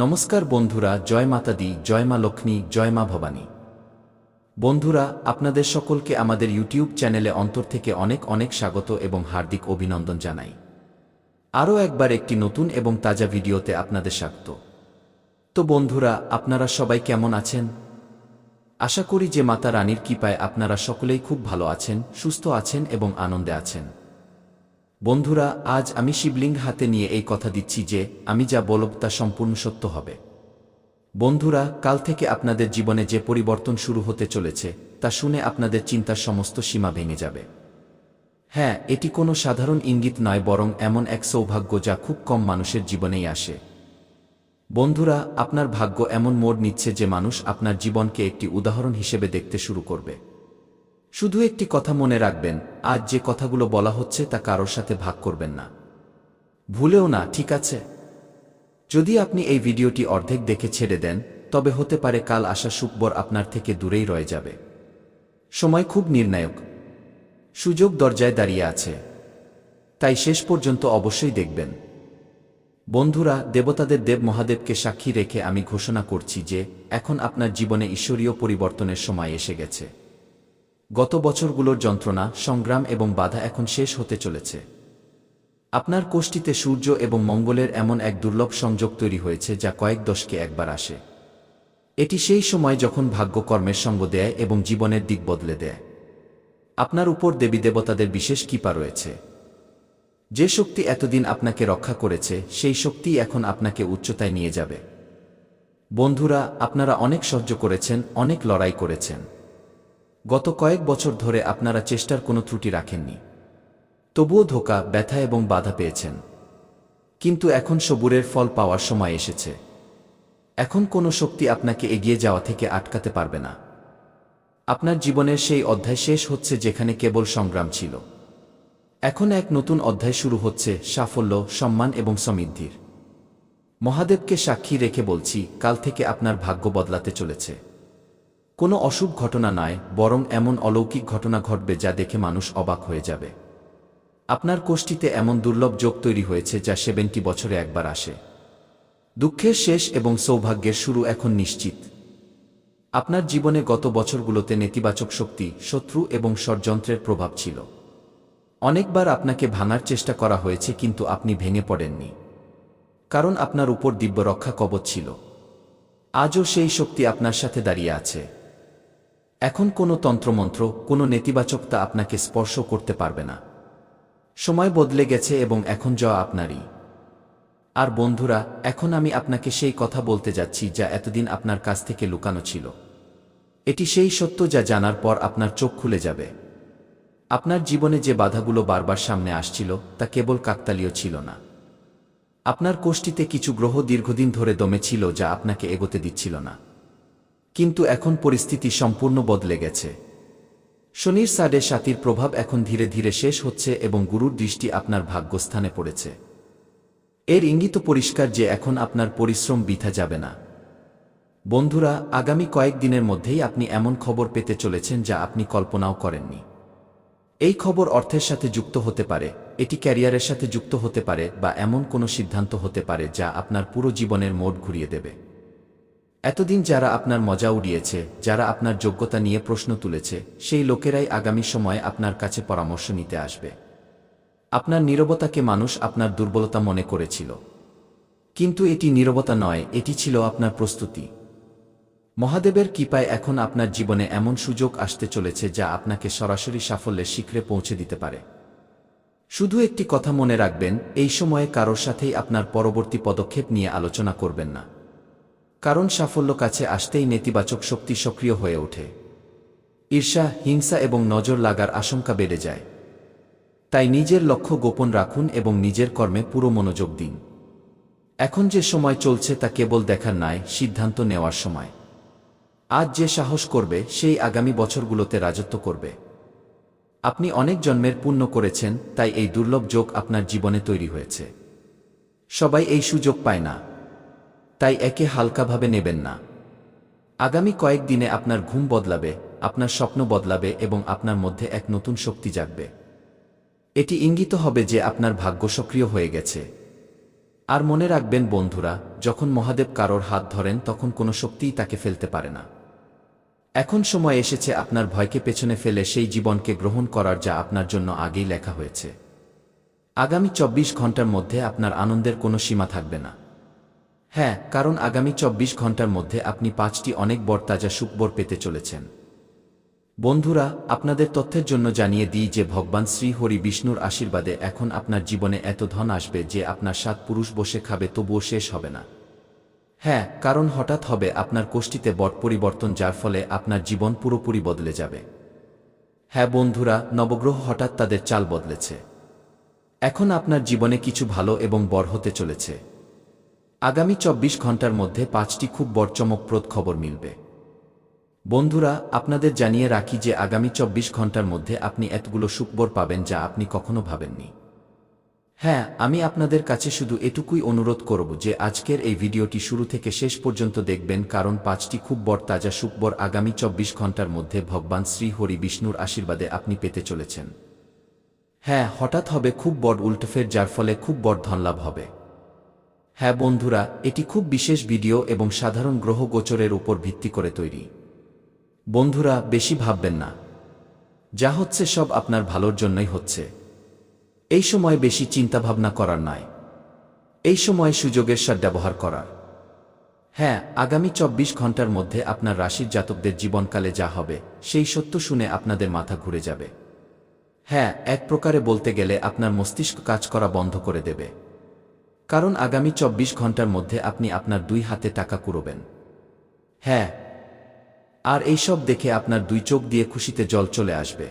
নমস্কার বন্ধুরা, জয় মাতা দি জয় মা লক্ষ্মী, জয় মা ভবানী। বন্ধুরা, আপনাদের সকলকে আমাদের ইউটিউব চ্যানেলে অন্তর থেকে অনেক অনেক স্বাগত এবং হার্দিক অভিনন্দন জানাই। আরও একবার একটি নতুন এবং তাজা ভিডিওতে আপনাদের স্বাগত। তো বন্ধুরা, আপনারা সবাই কেমন আছেন? আশা করি যে মাতা রানীর কৃপায় আপনারা সকলেই খুব ভালো আছেন, সুস্থ আছেন এবং আনন্দে আছেন। বন্ধুরা, আজ আমি শিবলিঙ্গ হাতে নিয়ে এই কথা দিচ্ছি যে, আমি যা বলব তা সম্পূর্ণ সত্য হবে। বন্ধুরা, কাল থেকে আপনাদের জীবনে যে পরিবর্তন শুরু হতে চলেছে, তা শুনে আপনাদের চিন্তার সমস্ত সীমা ভেঙে যাবে। হ্যাঁ এটি কোনো সাধারণ ইঙ্গিত নয়, বরং এমন এক সৌভাগ্য যা খুব কম মানুষের জীবনেই আসে। বন্ধুরা, আপনার ভাগ্য এমন মোড় নিচ্ছে যে মানুষ আপনার জীবনকে একটি উদাহরণ হিসেবে দেখতে শুরু করবে। শুধু একটি কথা মনে রাখবেন, আজ যে কথাগুলো বলা হচ্ছে তা কারোর সাথে ভাগ করবেন না। ভুলেও না, ঠিক আছে? যদি আপনি এই ভিডিওটি অর্ধেক দেখে ছেড়ে দেন, তবে হতে পারে কাল আসা সুখবর আপনার থেকে দূরেই রয়ে যাবে। সময় খুব নির্ণায়ক। সুযোগ দরজায় দাঁড়িয়ে আছে। তাই শেষ পর্যন্ত অবশ্যই দেখবেন। বন্ধুরা, দেবতাদের দেব মহাদেবকে সাক্ষী রেখে আমি ঘোষণা করছি যে, এখন আপনার জীবনে ঈশ্বরীয় পরিবর্তনের সময় এসে গেছে। গত বছরগুলোর যন্ত্রণা, সংগ্রাম এবং বাধা এখন শেষ হতে চলেছে। আপনার কোষ্ঠীতে সূর্য এবং মঙ্গলের এমন এক দুর্লভ সংযোগ তৈরি হয়েছে যা কয়েক দশকে একবার আসে। এটি সেই সময় যখন ভাগ্য কর্মের সঙ্গ দেয় এবং জীবনের দিক বদলে দেয়। আপনার উপর দেবী দেবতাদের বিশেষ কৃপা রয়েছে। যে শক্তি এতদিন আপনাকে রক্ষা করেছে, সেই শক্তি এখন আপনাকে উচ্চতায় নিয়ে যাবে। বন্ধুরা, আপনারা অনেক সহ্য করেছেন, অনেক লড়াই করেছেন। গত কয়েক বছর ধরে আপনারা চেষ্টার কোনো ত্রুটি রাখেননি। তবুও ধোকা, ব্যথা এবং বাধা পেয়েছেন। কিন্তু এখন সবুরের ফল পাওয়ার সময় এসেছে। এখন কোনো শক্তি আপনাকে এগিয়ে যাওয়া থেকে আটকাতে পারবে না। আপনার জীবনের সেই অধ্যায় শেষ হচ্ছে যেখানে কেবল সংগ্রাম ছিল। এখন এক নতুন অধ্যায় শুরু হচ্ছে সাফল্য, সম্মান এবং সমৃদ্ধির। মহাদেবকে সাক্ষী রেখে বলছি, কাল থেকে আপনার ভাগ্য বদলাতে চলেছে। কোনো অশুভ ঘটনা নয়, বরং এমন অলৌকিক ঘটনা ঘটবে যা দেখে মানুষ অবাক হয়ে যাবে। আপনার কোষ্ঠীতে এমন দুর্লভ যোগ তৈরি হয়েছে যা সেভেন্টি বছরে একবার আসে। দুঃখের শেষ এবং সৌভাগ্যের শুরু এখন নিশ্চিত। আপনার জীবনে গত বছরগুলোতে নেতিবাচক শক্তি, শত্রু এবং ষড়যন্ত্রের প্রভাব ছিল। অনেকবার আপনাকে ভাঙার চেষ্টা করা হয়েছে কিন্তু আপনি ভেঙে পড়েননি। কারণ আপনার উপর দিব্য রক্ষা কবচ ছিল। আজও সেই শক্তি আপনার সাথে দাঁড়িয়ে আছে। এখন কোনো তন্ত্রমন্ত্র, কোনো নেতিবাচকতা আপনাকে স্পর্শ করতে পারবে না। সময় বদলে গেছে এবং এখন যা আপনারই। আর বন্ধুরা, এখন আমি আপনাকে সেই কথা বলতে যাচ্ছি যা এতদিন আপনার কাছ থেকে লুকানো ছিল। এটি সেই সত্য যা জানার পর আপনার চোখ খুলে যাবে। আপনার জীবনে যে বাধাগুলো বারবার সামনে আসছিল, তা কেবল কাকতালীয় ছিল না। আপনার কোষ্ঠীতে কিছু গ্রহ দীর্ঘদিন ধরে দমে ছিল যা আপনাকে এগোতে দিচ্ছিল না। কিন্তু এখন পরিস্থিতি সম্পূর্ণ বদলে গেছে। শনির সাডে সাতির প্রভাব এখন ধীরে ধীরে শেষ হচ্ছে এবং গুরুর দৃষ্টি আপনার ভাগ্যস্থানে পড়েছে। এর ইঙ্গিত পরিষ্কার যে এখন আপনার পরিশ্রম বৃথা যাবে না। বন্ধুরা, আগামী কয়েক দিনের মধ্যেই আপনি এমন খবর পেতে চলেছেন যা আপনি কল্পনাও করেননি। এই খবর অর্থের সাথে যুক্ত হতে পারে, এটি ক্যারিয়ারের সাথে যুক্ত হতে পারে বা এমন কোনো সিদ্ধান্ত হতে পারে যা আপনার পুরো জীবনের মোড় ঘুরিয়ে দেবে। এতদিন যারা আপনার মজা উড়িয়েছে, যারা আপনার যোগ্যতা নিয়ে প্রশ্ন তুলেছে, সেই লোকেরাই আগামী সময়ে আপনার কাছে পরামর্শ নিতে আসবে। আপনার নীরবতাকে মানুষ আপনার দুর্বলতা মনে করেছিল। কিন্তু এটি নীরবতা নয়, এটি ছিল আপনার প্রস্তুতি। মহাদেবের কৃপায় এখন আপনার জীবনে এমন সুযোগ আসতে চলেছে যা আপনাকে সরাসরি সাফল্যের শিখরে পৌঁছে দিতে পারে। শুধু একটি কথা মনে রাখবেন, এই সময়ে কারোর সাথেই আপনার পরবর্তী পদক্ষেপ নিয়ে আলোচনা করবেন না। কারণ সাফল্য কাছে আসতেই নেতিবাচক শক্তি সক্রিয় হয়ে ওঠে। ঈর্ষা, হিংসা এবং নজর লাগার আশঙ্কা বেড়ে যায়। তাই নিজের লক্ষ্য গোপন রাখুন এবং নিজের কর্মে পুরো মনোযোগ দিন। এখন যে সময় চলছে তা কেবল দেখার নয়, সিদ্ধান্ত নেওয়ার সময়। আজ যে সাহস করবে, সেই আগামী বছরগুলোতে রাজত্ব করবে। আপনি অনেক জন্মের পূর্ণ করেছেন, তাই এই দুর্লভ যোগ আপনার জীবনে তৈরি হয়েছে। সবাই এই সুযোগ পায় না। তাই একে হালকাভাবে নেবেন না। আগামী কয়েক দিনে আপনার ঘুম বদলাবে, আপনার স্বপ্ন বদলাবে এবং আপনার মধ্যে এক নতুন শক্তি জাগবে। এটি ইঙ্গিত হবে যে আপনার ভাগ্য সক্রিয় হয়ে গেছে। আর মনে রাখবেন বন্ধুরা, যখন মহাদেব কারোর হাত ধরেন তখন কোনো শক্তিই তাকে ফেলতে পারে না। এখন সময় এসেছে আপনার ভয়কে পেছনে ফেলে সেই জীবনকে গ্রহণ করার যা আপনার জন্য আগেই লেখা হয়েছে। আগামী চব্বিশ ঘণ্টার মধ্যে আপনার আনন্দের কোনো সীমা থাকবে না। হ্যাঁ কারণ আগামী চব্বিশ ঘণ্টার মধ্যে আপনি পাঁচটি অনেক বড় তাজা সুখবর পেতে চলেছেন। বন্ধুরা, আপনাদের তথ্যের জন্য জানিয়ে দিই যে ভগবান শ্রী হরি বিষ্ণুর আশীর্বাদে এখন আপনার জীবনে এত ধন আসবে যে আপনার সাত পুরুষ বসে খাবে তবুও শেষ হবে না। হ্যাঁ কারণ হঠাৎ হবে আপনার কোষ্ঠীতে বট পরিবর্তন যার ফলে আপনার জীবন পুরোপুরি বদলে যাবে। হ্যাঁ বন্ধুরা, নবগ্রহ হঠাৎ তাদের চাল বদলেছে। এখন আপনার জীবনে কিছু ভালো এবং বড় হতে চলেছে। আগামী চব্বিশ ঘণ্টার মধ্যে পাঁচটি খুব বড় চমকপ্রদ খবর মিলবে। বন্ধুরা, আপনাদের জানিয়ে রাখি যে আগামী চব্বিশ ঘণ্টার মধ্যে আপনি এতগুলো সুখবর পাবেন যা আপনি কখনো ভাবেননি। হ্যাঁ আমি আপনাদের কাছে শুধু এটুকুই অনুরোধ করব যে আজকের এই ভিডিওটি শুরু থেকে শেষ পর্যন্ত দেখবেন কারণ পাঁচটি খুব বড় তাজা সুখবর আগামী চব্বিশ ঘণ্টার মধ্যে ভগবান শ্রী হরি বিষ্ণুর আশীর্বাদে আপনি পেতে চলেছেন। হ্যাঁ হঠাৎ হবে খুব বড় উল্টোফের যার ফলে খুব বড় ধনলাভ হবে। হ্যাঁ বন্ধুরা, এটি খুব বিশেষ ভিডিও এবং সাধারণ গ্রহ গোচরের উপর ভিত্তি করে তৈরি। বন্ধুরা, বেশি ভাববেন না। যা হচ্ছে সব আপনার ভালোর জন্যই হচ্ছে। এই সময় বেশি চিন্তাভাবনা করার নয় এই সময় সুযোগের সদ্ব্যবহার করার। হ্যাঁ আগামী চব্বিশ ঘণ্টার মধ্যে আপনার রাশির জাতকদের জীবনকালে যা হবে, সেই সত্য শুনে আপনাদের মাথা ঘুরে যাবে। হ্যাঁ এক প্রকারে বলতে গেলে আপনার মস্তিষ্ক কাজ করা বন্ধ করে দেবে। কারণ আগামী চব্বিশ ঘণ্টার মধ্যে আপনি আপনার দুই হাতে টাকা কুড়োবেন। হ্যাঁ। আর এইসব দেখে আপনার দুই চোখ দিয়ে খুশিতে জল চলে আসবে।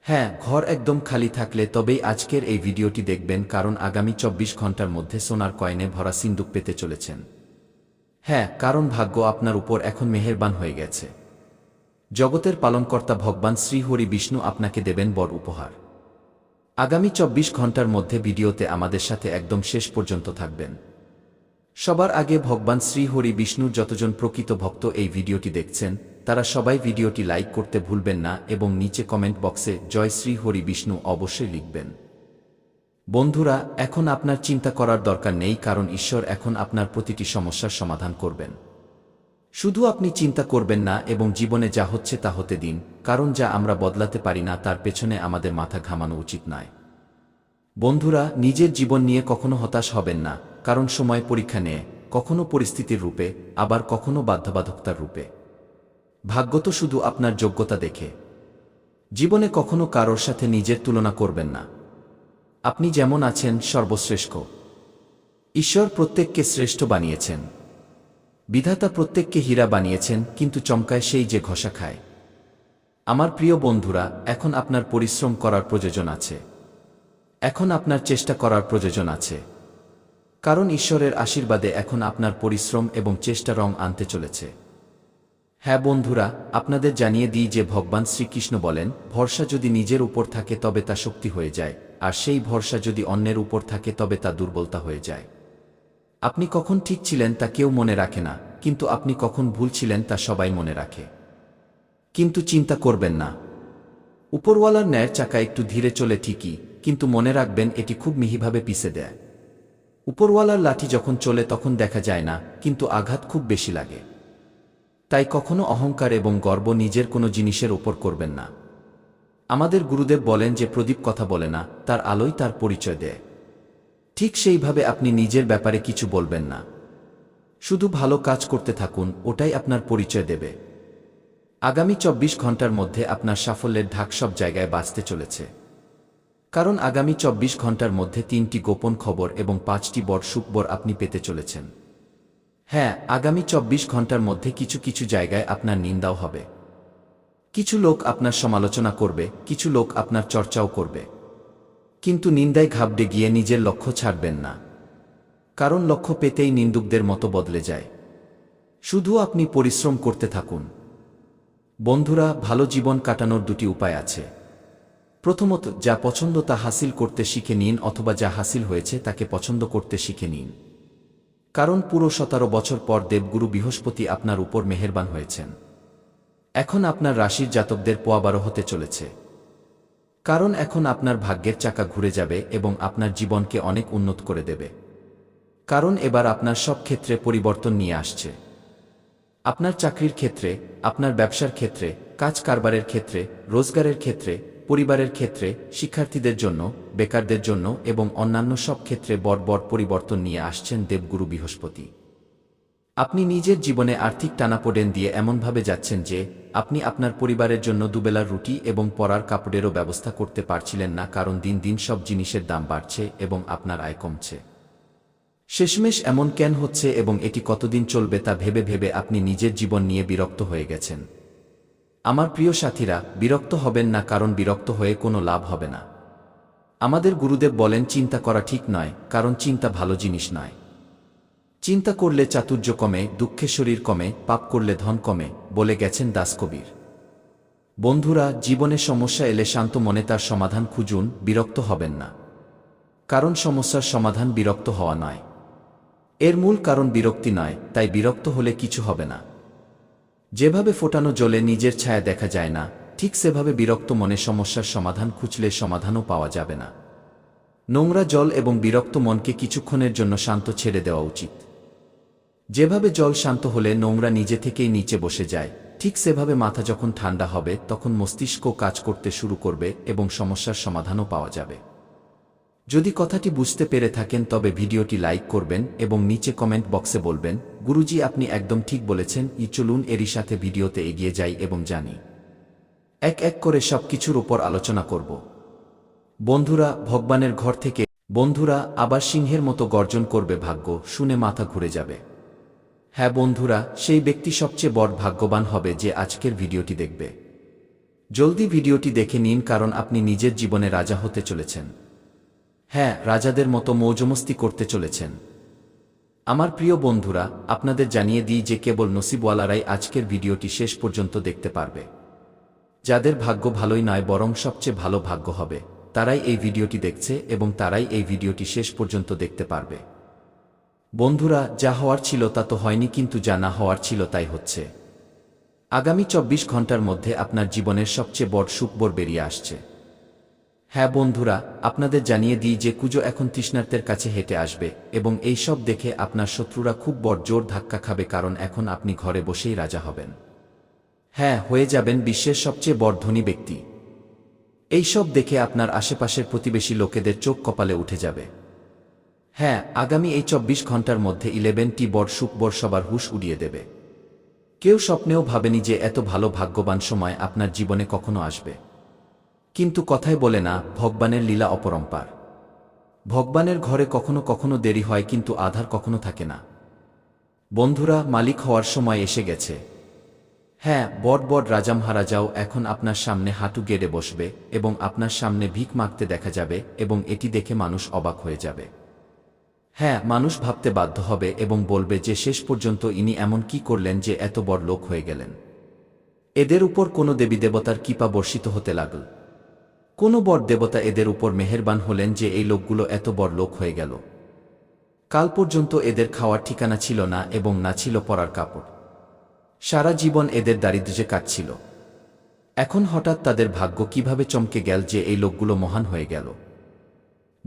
হ্যাঁ ঘর একদম খালি থাকলে তবেই আজকের এই ভিডিওটি দেখবেন কারণ আগামী চব্বিশ ঘণ্টার মধ্যে সোনার কয়েনে ভরা সিন্দুক পেতে চলেছেন। হ্যাঁ কারণ ভাগ্য আপনার উপর এখন মেহেরবান হয়ে গেছে। জগতের পালনকর্তা ভগবান শ্রীহরি বিষ্ণু আপনাকে দেবেন বড় উপহার। আগামী চব্বিশ ঘণ্টার মধ্যে ভিডিওতে আমাদের সাথে একদম শেষ পর্যন্ত থাকবেন। সবার আগে ভগবান শ্রীহরি বিষ্ণুর যতজন প্রকৃত ভক্ত এই ভিডিওটি দেখছেন, তারা সবাই ভিডিওটি লাইক করতে ভুলবেন না এবং নিচে কমেন্ট বক্সে জয় শ্রী হরি বিষ্ণু অবশ্যই লিখবেন। বন্ধুরা, এখন আপনার চিন্তা করার দরকার নেই কারণ ঈশ্বর এখন আপনার প্রতিটি সমস্যার সমাধান করবেন। শুধু আপনি চিন্তা করবেন না এবং জীবনে যা হচ্ছে তা হতে দিন, কারণ যা আমরা বদলাতে পারি না তার পেছনে আমাদের মাথা ঘামানো উচিত নয়। বন্ধুরা, নিজের জীবন নিয়ে কখনো হতাশ হবেন না, কারণ সময় পরীক্ষা নেয়, কখনো পরিস্থিতির রূপে, আবার কখনো বাধ্যবাধকতার রূপে। ভাগ্য তো শুধু আপনার যোগ্যতা দেখে। জীবনে কখনো কারোর সাথে নিজের তুলনা করবেন না। আপনি যেমন আছেন সর্বশ্রেষ্ঠ। ঈশ্বর প্রত্যেককে শ্রেষ্ঠ বানিয়েছেন। বিধাতা প্রত্যেককে হীরা বানিয়েছেন, কিন্তু চমকায় সেই যে ঘষা খায়। আমার প্রিয় বন্ধুরা, এখন আপনার পরিশ্রম করার প্রয়োজন আছে। এখন আপনার চেষ্টা করার প্রয়োজন আছে। কারণ ঈশ্বরের আশীর্বাদে এখন আপনার পরিশ্রম এবং চেষ্টা রং আনতে চলেছে। হ্যাঁ বন্ধুরা, আপনাদের জানিয়ে দিই যে ভগবান শ্রীকৃষ্ণ বলেন, ভরসা যদি নিজের উপর থাকে তবে তা শক্তি হয়ে যায়, আর সেই ভরসা যদি অন্যের উপর থাকে তবে তা দুর্বলতা হয়ে যায়। আপনি কখন ঠিক ছিলেন তা কেউ মনে রাখে না, কিন্তু আপনি কখন ভুল ছিলেন তা সবাই মনে রাখে। কিন্তু চিন্তা করবেন না। উপরওয়ালার ন্যায়ের চাকা একটু ধীরে চলে ঠিকই, কিন্তু মনে রাখবেন এটি খুব মিহিভাবে পিষে দেয়। উপরওয়ালার লাঠি যখন চলে তখন দেখা যায় না, কিন্তু আঘাত খুব বেশি লাগে। তাই কখনো অহংকার এবং গর্ব নিজের কোনো জিনিসের ওপর করবেন না। আমাদের গুরুদেব বলেন যে প্রদীপ কথা বলে না, তার আলোই তার পরিচয় দেয়। ঠিক সেইভাবে আপনি নিজের ব্যাপারে কিছু বলবেন না। শুধু ভালো কাজ করতে থাকুন, ওটাই আপনার পরিচয় দেবে। আগামী চব্বিশ ঘণ্টার মধ্যে আপনার সাফল্যের ঢাক সব জায়গায় বাঁচতে চলেছে। কারণ আগামী চব্বিশ ঘণ্টার মধ্যে তিনটি গোপন খবর এবং পাঁচটি বড় সুখবর আপনি পেতে চলেছেন। হ্যাঁ আগামী চব্বিশ ঘণ্টার মধ্যে কিছু কিছু জায়গায় আপনার নিন্দাও হবে। কিছু লোক আপনার সমালোচনা করবে, কিছু লোক আপনার চর্চাও করবে। কিন্তু নিন্দায় ঘাবড়ে গিয়ে নিজের লক্ষ্য ছাড়বেন না। কারণ লক্ষ্য পেতেই নিন্দুকদের মতো বদলে যায়। শুধু আপনি পরিশ্রম করতে থাকুন। বন্ধুরা, ভালো জীবন কাটানোর দুটি উপায় আছে। প্রথমত, যা পছন্দ তা হাসিল করতে শিখে নিন অথবা যা হাসিল হয়েছে তাকে পছন্দ করতে শিখে নিন। কারণ পুরো সতেরো বছর পর দেবগুরু বৃহস্পতি আপনার উপর মেহেরবান হয়েছেন। এখন আপনার রাশির জাতকদের পোয়াবারো হতে চলেছে। কারণ এখন আপনার ভাগ্যের চাকা ঘুরে যাবে এবং আপনার জীবনকে অনেক উন্নত করে দেবে। কারণ এবার আপনার সব ক্ষেত্রে পরিবর্তন নিয়ে আসছে। আপনার চাকরির ক্ষেত্রে, আপনার ব্যবসার ক্ষেত্রে, কাজ কারবারের ক্ষেত্রে, রোজগারের ক্ষেত্রে, পরিবারের ক্ষেত্রে, শিক্ষার্থীদের জন্য, বেকারদের জন্য এবং অন্যান্য সব ক্ষেত্রে বড় বড় পরিবর্তন নিয়ে আসছেন দেবগুরু বৃহস্পতি। আপনি নিজের জীবনে আর্থিক টানাপোড়েন দিয়ে এমনভাবে যাচ্ছেন যে আপনি আপনার পরিবারের জন্য দুবেলার রুটি এবং পরার কাপড়েরও ব্যবস্থা করতে পারছিলেন না কারণ দিন দিন সব জিনিসের দাম বাড়ছে এবং আপনার আয় কমছে। শেষমেশ এমন কেন হচ্ছে এবং এটি কতদিন চলবে তা ভেবে ভেবে আপনি নিজের জীবন নিয়ে বিরক্ত হয়ে গেছেন। আমার প্রিয় সাথীরা, বিরক্ত হবেন না কারণ বিরক্ত হয়ে কোনো লাভ হবে না। আমাদের গুরুদেব বলেন, চিন্তা করা ঠিক নয়, কারণ চিন্তা ভালো জিনিস নয়। চিন্তা করলে চাতুর্য কমে, দুঃখে শরীর কমে, পাপ করলে ধন কমে, বলে গেছেন দাসকবির বন্ধুরা, জীবনে সমস্যা এলে শান্ত মনে তার সমাধান খুঁজুন, বিরক্ত হবেন না। কারণ সমস্যার সমাধান বিরক্ত হওয়া নয়। এর মূল কারণ বিরক্তি নয়, তাই বিরক্ত হলে কিছু হবে না। যেভাবে ফোটানো জলে নিজের ছায়া দেখা যায় না, ঠিক সেভাবে বিরক্ত মনে সমস্যার সমাধান খুঁজলে সমাধানও পাওয়া যাবে না। নোংরা জল এবং বিরক্ত মনকে কিছুক্ষণের জন্য শান্ত ছেড়ে দেওয়া উচিত। যেভাবে জল শান্ত হলে নোংরা নিজে থেকেই নিচে বসে যায়, ঠিক সেভাবে মাথা যখন ঠান্ডা হবে, তখন মস্তিষ্ক কাজ করতে শুরু করবে এবং সমস্যার সমাধানও পাওয়া যাবে। যদি কথাটি বুঝতে পেরে থাকেন, তবে ভিডিওটি লাইক করবেন এবং নিচে কমেন্ট বক্সে বলবেন, গুরুজি, আপনি একদম ঠিক বলেছেন, ই চলুন এরই সাথে ভিডিওতে এগিয়ে যাই এবং জানি। এক এক করে সবকিছুর উপর আলোচনা করব। বন্ধুরা, ভগবানের ঘর থেকে, বন্ধুরা, আবার সিংহের মতো গর্জন করবে ভাগ্য, শুনে মাথা ঘুরে যাবে। হ্যাঁ বন্ধুরা, সেই ব্যক্তি সবচেয়ে বড় ভাগ্যবান হবে যে আজকের ভিডিওটি দেখবে। জলদি ভিডিওটি দেখে নিন কারণ আপনি নিজের জীবনে রাজা হতে চলেছেন। হ্যাঁ রাজাদের মতো মৌজমস্তি করতে চলেছেন। আমার প্রিয় বন্ধুরা, আপনাদের জানিয়ে দিই যে কেবল নসিবওয়ালারাই আজকের ভিডিওটি শেষ পর্যন্ত দেখতে পারবে। যাদের ভাগ্য ভালোই নয়, বরং সবচেয়ে ভালো ভাগ্য হবে। তারাই এই ভিডিওটি দেখছে এবং তারাই এই ভিডিওটি শেষ পর্যন্ত দেখতে পারবে। বন্ধুরা, যা হওয়ার ছিল তা তো হয়নি, কিন্তু যা না হওয়ার ছিল তাই হচ্ছে। আগামী চব্বিশ ঘণ্টার মধ্যে আপনার জীবনের সবচেয়ে বড় সুখবর বেরিয়ে আসছে। হ্যাঁ বন্ধুরা, আপনাদের জানিয়ে দিই যে কুজো এখন তৃষ্ণার্তের কাছে হেঁটে আসবে এবং এই সব দেখে আপনার শত্রুরা খুব বড় জোর ধাক্কা খাবে কারণ এখন আপনি ঘরে বসেই রাজা হবেন। হ্যাঁ হয়ে যাবেন বিশ্বের সবচেয়ে বড় ধনী ব্যক্তি। এই সব দেখে আপনার আশেপাশের প্রতিবেশী লোকেদের চোখ কপালে উঠে যাবে। হ্যাঁ আগামী এই চব্বিশ ঘণ্টার মধ্যে ইলেভেনটি বড় সুখবর সবার হুশ উড়িয়ে দেবে। কেউ স্বপ্নেও ভাবেনি যে এত ভালো ভাগ্যবান সময় আপনার জীবনে কখনো আসবে। কিন্তু কথায় বলে না, ভগবানের লীলা অপরম্পার। ভগবানের ঘরে কখনো কখনো দেরি হয় কিন্তু আধার কখনো থাকে না। বন্ধুরা, মালিক হওয়ার সময় এসে গেছে। হ্যাঁ বড় বড় রাজা মহারাজাও এখন আপনার সামনে হাঁটু গেড়ে বসবে এবং আপনার সামনে ভিক মাগতে দেখা যাবে এবং এটি দেখে মানুষ অবাক হয়ে যাবে। হ্যাঁ মানুষ ভাবতে বাধ্য হবে এবং বলবে যে শেষ পর্যন্ত ইনি এমন কি করলেন যে এত বড় লোক হয়ে গেলেন। এদের উপর কোনো দেবী দেবতার কৃপা বর্ষিত হতে লাগল। কোনো বড় দেবতা এদের উপর মেহেরবান হলেন যে এই লোকগুলো এত বড় লোক হয়ে গেল। কাল পর্যন্ত এদের খাওয়ার ঠিকানা ছিল না এবং না ছিল পরার কাপড়। সারা জীবন এদের দারিদ্র্যে কাটছিল। এখন হঠাৎ তাদের ভাগ্য কীভাবে চমকে গেল যে এই লোকগুলো মহান হয়ে গেল।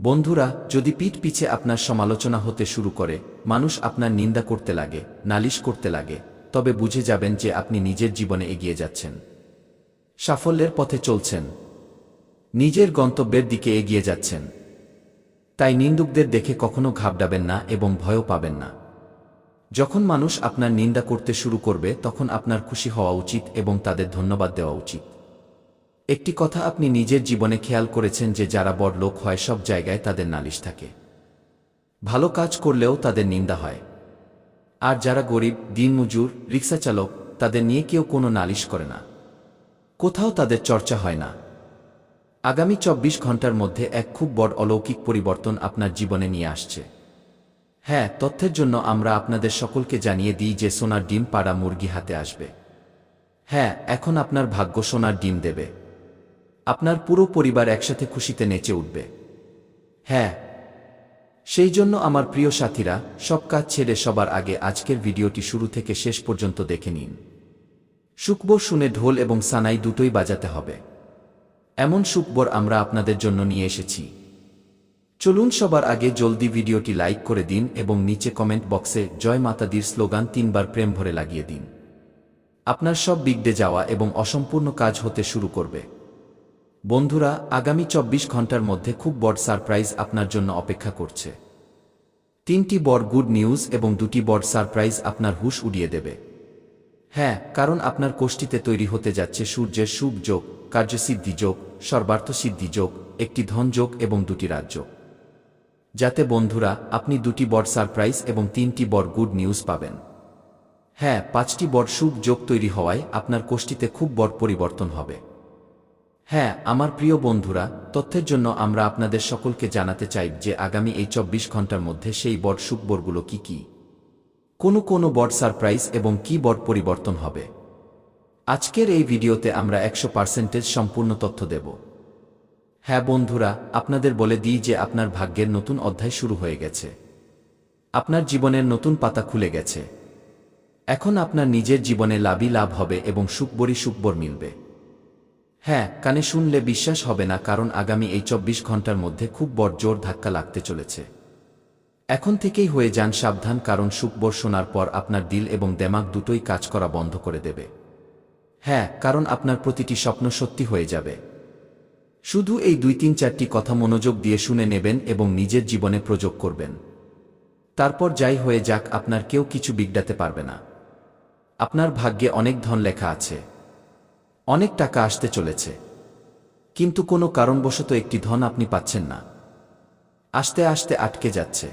বন্ধুরা, যদি পিঠ পিছে আপনার সমালোচনা হতে শুরু করে, মানুষ আপনার নিন্দা করতে লাগে, নালিশ করতে লাগে, তবে বুঝে যাবেন যে আপনি নিজের জীবনে এগিয়ে যাচ্ছেন। সাফল্যের পথে চলছেন। নিজের গন্তব্যের দিকে এগিয়ে যাচ্ছেন। তাই নিন্দুকদের দেখে কখনো ঘাবড়াবেন না এবং ভয়ও পাবেন না। যখন মানুষ আপনার নিন্দা করতে শুরু করবে, তখন আপনার খুশি হওয়া উচিত এবং তাদের ধন্যবাদ দেওয়া উচিত। একটি কথা আপনি নিজের জীবনে খেয়াল করেছেন যে যারা বড় লোক হয়, সব জায়গায় তাদের নালিশ থাকে। ভালো কাজ করলেও তাদের নিন্দা হয়। আর যারা গরিব দিনমজুর রিক্সা চালক, তাদের নিয়ে কেউ কোনো নালিশ করে না। কোথাও তাদের চর্চা হয় না। আগামী চব্বিশ ঘণ্টার মধ্যে এক খুব বড় অলৌকিক পরিবর্তন আপনার জীবনে নিয়ে আসছে। হ্যাঁ তথ্যের জন্য আমরা আপনাদের সকলকে জানিয়ে দিই যে সোনার ডিম পাড়া মুরগি হাতে আসবে। হ্যাঁ এখন আপনার ভাগ্য সোনার ডিম দেবে। আপনার পুরো পরিবার একসাথে খুশিতে নেচে উঠবে। হ্যাঁ সেই জন্য আমার প্রিয় সাথীরা, সব কাজ ছেড়ে সবার আগে আজকের ভিডিওটি শুরু থেকে শেষ পর্যন্ত দেখে নিন। শুকবর শুনে ঢোল এবং সানাই দুটোই বাজাতে হবে। এমন সুকবর আমরা আপনাদের জন্য নিয়ে এসেছি। চলুন সবার আগে জলদি ভিডিওটি লাইক করে দিন এবং নিচে কমেন্ট বক্সে জয় মাতাদির স্লোগান তিনবার প্রেম ভরে লাগিয়ে দিন। আপনার সব বিগড়ে যাওয়া এবং অসম্পূর্ণ কাজ হতে শুরু করবে। বন্ধুরা, আগামী চব্বিশ ঘণ্টার মধ্যে খুব বড় সারপ্রাইজ আপনার জন্য অপেক্ষা করছে। তিনটি বড় গুড নিউজ এবং দুটি বড় সারপ্রাইজ আপনার হুশ উড়িয়ে দেবে। হ্যাঁ কারণ আপনার কোষ্ঠীতে তৈরি হতে যাচ্ছে সূর্যের শুভ যোগ কার্যসিদ্ধি যোগ, সর্বার্থ সিদ্ধি যোগ, একটি ধন যোগ এবং দুটি রাজ্য। যাতে বন্ধুরা, আপনি দুটি বড় সারপ্রাইজ এবং তিনটি বড় গুড নিউজ পাবেন। হ্যাঁ পাঁচটি বড় শুভ যোগ তৈরি হওয়ায় আপনার কোষ্ঠীতে খুব বড় পরিবর্তন হবে। হ্যাঁ আমার প্রিয় বন্ধুরা, তথ্যের জন্য আমরা আপনাদের সকলকে জানাতে চাই যে আগামী এই চব্বিশ ঘণ্টার মধ্যে সেই বড় সুখবরগুলো কি কি। কোনো কোনো বড় সারপ্রাইজ এবং কি বড় পরিবর্তন হবে। আজকের এই ভিডিওতে আমরা একশো পার্সেন্টেজ সম্পূর্ণ তথ্য দেব। হ্যাঁ বন্ধুরা, আপনাদের বলে দিই যে আপনার ভাগ্যের নতুন অধ্যায় শুরু হয়ে গেছে। আপনার জীবনের নতুন পাতা খুলে গেছে। এখন আপনার নিজের জীবনে লাভই লাভ হবে এবং সুখবরই সুকবর মিলবে। হ্যাঁ কানে শুনলে বিশ্বাস হবে না কারণ আগামী এই চব্বিশ ঘণ্টার মধ্যে খুব বড় জোর ধাক্কা লাগতে চলেছে। এখন থেকেই হয়ে যান সাবধান কারণ সুখবর শোনার পর আপনার দিল এবং দেমাগ দুটোই কাজ করা বন্ধ করে দেবে। হ্যাঁ কারণ আপনার প্রতিটি স্বপ্ন সত্যি হয়ে যাবে। শুধু এই দুই তিন চারটি কথা মনোযোগ দিয়ে শুনে নেবেন এবং নিজের জীবনে প্রযোগ করবেন। তারপর যাই হয়ে যাক, আপনার কেউ কিছু বিগড়াতে পারবে না। আপনার ভাগ্যে অনেক ধন লেখা আছে। অনেক টাকা আসতে চলেছে। কিন্তু কোনো কারণবশত একটি ধন আপনি পাচ্ছেন না। আস্তে আস্তে আটকে যাচ্ছে।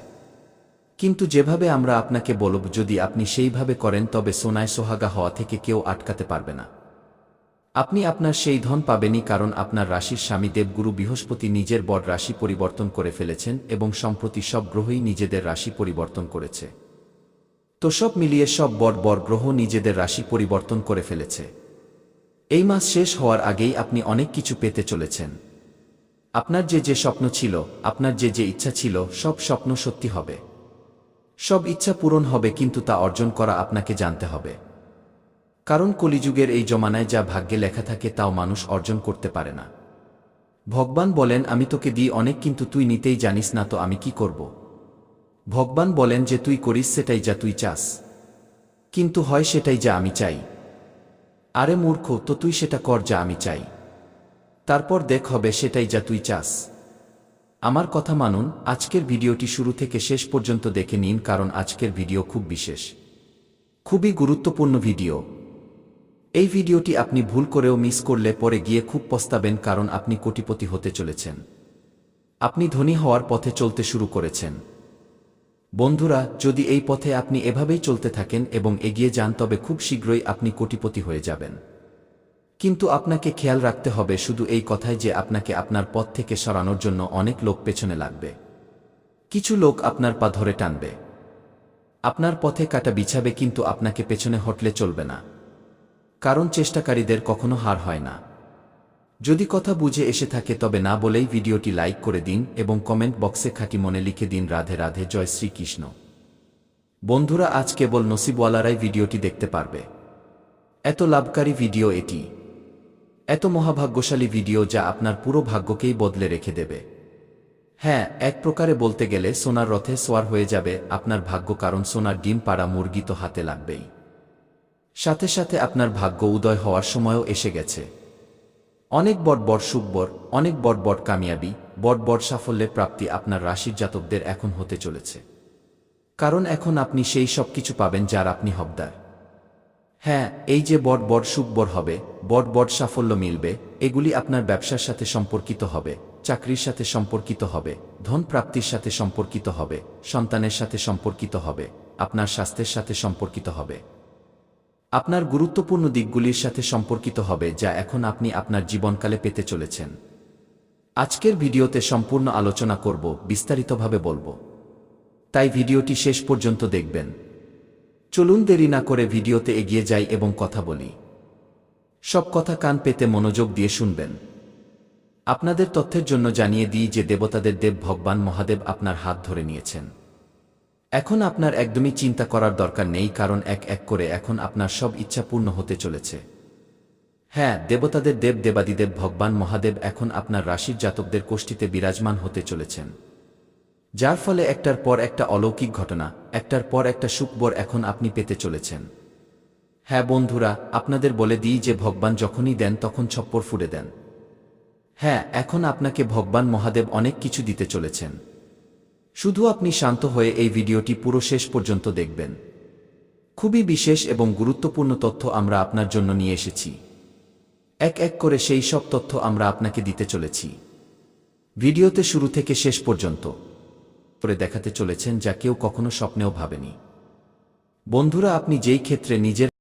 কিন্তু যেভাবে আমরা আপনাকে বলব, যদি আপনি সেইভাবে করেন, তবে সোনায় সোহাগা হওয়া থেকে কেউ আটকাতে পারবে না। আপনি আপনার সেই ধন পাবেনই কারণ আপনার রাশির স্বামী দেবগুরু বৃহস্পতি নিজের বড় রাশি পরিবর্তন করে ফেলেছেন এবং সম্প্রতি সব গ্রহই নিজেদের রাশি পরিবর্তন করেছে। তো সব মিলিয়ে সব বড় বড় গ্রহ নিজেদের রাশি পরিবর্তন করে ফেলেছে। এই মাস শেষ হওয়ার আগেই আপনি অনেক কিছু পেতে চলেছেন। আপনার যে যে স্বপ্ন ছিল, আপনার যে যে ইচ্ছা ছিল, সব স্বপ্ন সত্যি হবে। সব ইচ্ছা পূরণ হবে কিন্তু তা অর্জন করা আপনাকে জানতে হবে। কারণ কলিযুগের এই জমানায় যা ভাগ্যে লেখা থাকে তাও মানুষ অর্জন করতে পারে না। ভগবান বলেন, আমি তোকে দিই অনেক কিন্তু তুই নিতেই জানিস না তো আমি কি করব? ভগবান বলেন যে, তুই করিস সেটাই যা তুই চাস। কিন্তু হয় সেটাই যা আমি চাই। আরে মূর্খ, তো তুই সেটা কর যা আমি চাই। তারপর দেখ হবে সেটাই যা তুই চাস। আমার কথা মানুন, আজকের ভিডিওটি শুরু থেকে শেষ পর্যন্ত দেখে নিন কারণ আজকের ভিডিও খুব বিশেষ। খুবই গুরুত্বপূর্ণ ভিডিও। এই ভিডিওটি আপনি ভুল করেও মিস করলে পরে গিয়ে খুব পস্তাবেন কারণ আপনি কোটিপতি হতে চলেছেন। আপনি ধনী হওয়ার পথে চলতে শুরু করেছেন। বন্ধুরা, যদি এই পথে আপনি এভাবেই চলতে থাকেন এবং এগিয়ে যান, তবে খুব শীঘ্রই আপনি কোটিপতি হয়ে যাবেন। কিন্তু আপনাকে খেয়াল রাখতে হবে শুধু এই কথায় যে আপনাকে আপনার পথ থেকে সরানোর জন্য অনেক লোক পেছনে লাগবে। কিছু লোক আপনার পা ধরে টানবে। আপনার পথে কাটা বিছাবে, কিন্তু আপনাকে পেছনে হটলে চলবে না। কারণ চেষ্টাকারীদের কখনো হার হয় না। যদি কথা বুঝে এসে থাকে তবে না বলেই ভিডিওটি লাইক করে দিন এবং কমেন্ট বক্সে খাঁটি মনে লিখে দিন রাধে রাধে, জয় শ্রীকৃষ্ণ। বন্ধুরা, আজ কেবল নসিবওয়ালারাই ভিডিওটি দেখতে পারবে। এত লাভকারী ভিডিও এটি। এত মহাভাগ্যশালী ভিডিও যা আপনার পুরো ভাগ্যকেই বদলে রেখে দেবে। হ্যাঁ এক প্রকারে বলতে গেলে সোনার রথে সোয়ার হয়ে যাবে আপনার ভাগ্য কারণ সোনার ডিম পাড়া মুরগি তো হাতে লাগবেই। সাথে সাথে আপনার ভাগ্য উদয় হওয়ার সময়ও এসে গেছে। অনেক বড় বড় সুখবর, অনেক বড় বড় কামিয়াবি, বড় বড় সাফল্যের প্রাপ্তি আপনার রাশির জাতকদের এখন হতে চলেছে। কারণ এখন আপনি সেই সব কিছু পাবেন যার আপনি হকদার। হ্যাঁ এই যে বড় বড় সুখবর হবে, বড় বড় সাফল্য মিলবে, এগুলি আপনার ব্যবসার সাথে সম্পর্কিত হবে, চাকরির সাথে সম্পর্কিত হবে, ধন প্রাপ্তির সাথে সম্পর্কিত হবে, সন্তানের সাথে সম্পর্কিত হবে, আপনার স্বাস্থ্যের সাথে সম্পর্কিত হবে। আপনার গুরুত্বপূর্ণ দিকগুলির সাথে সম্পর্কিত হবে যা এখন আপনি আপনার জীবনকালে পেতে চলেছেন। আজকের ভিডিওতে সম্পূর্ণ আলোচনা করব, বিস্তারিতভাবে বলব। তাই ভিডিওটি শেষ পর্যন্ত দেখবেন। চলুন দেরি না করে ভিডিওতে এগিয়ে যাই এবং কথা বলি। সব কথা কান পেতে মনোযোগ দিয়ে শুনবেন। আপনাদের তথ্যের জন্য জানিয়ে দিই যে দেবতাদের দেব ভগবান মহাদেব আপনার হাত ধরে নিয়েছেন। এখন আপনার একদমই চিন্তা করার দরকার নেই কারণ এক এক করে এখন আপনার সব ইচ্ছা পূর্ণ হতে চলেছে। হ্যাঁ দেবতাদের দেব, দেবাদিদেব, ভগবান, মহাদেব এখন আপনার রাশির জাতকদের কোষ্ঠীতে বিরাজমান হতে চলেছেন। যার ফলে একটার পর একটা অলৌকিক ঘটনা, একটার পর একটা সুখবর এখন আপনি পেতে চলেছেন। হ্যাঁ বন্ধুরা, আপনাদের বলে দিই যে ভগবান যখনই দেন তখন ছপ্পর ফুড়ে দেন। হ্যাঁ এখন আপনাকে ভগবান, মহাদেব অনেক কিছু দিতে চলেছেন। শুধু আপনি শান্ত হয়ে এই ভিডিওটি পুরো শেষ পর্যন্ত দেখবেন। খুবই বিশেষ এবং গুরুত্বপূর্ণ তথ্য আমরা আপনার জন্য নিয়ে এসেছি। এক এক করে সেই সব তথ্য আমরা আপনাকে দিতে চলেছি। ভিডিওতে শুরু থেকে শেষ পর্যন্ত করে দেখাতে চলেছেন যা কেউ কখনো স্বপ্নেও ভাবেনি। বন্ধুরা, আপনি যেই ক্ষেত্রে নিজের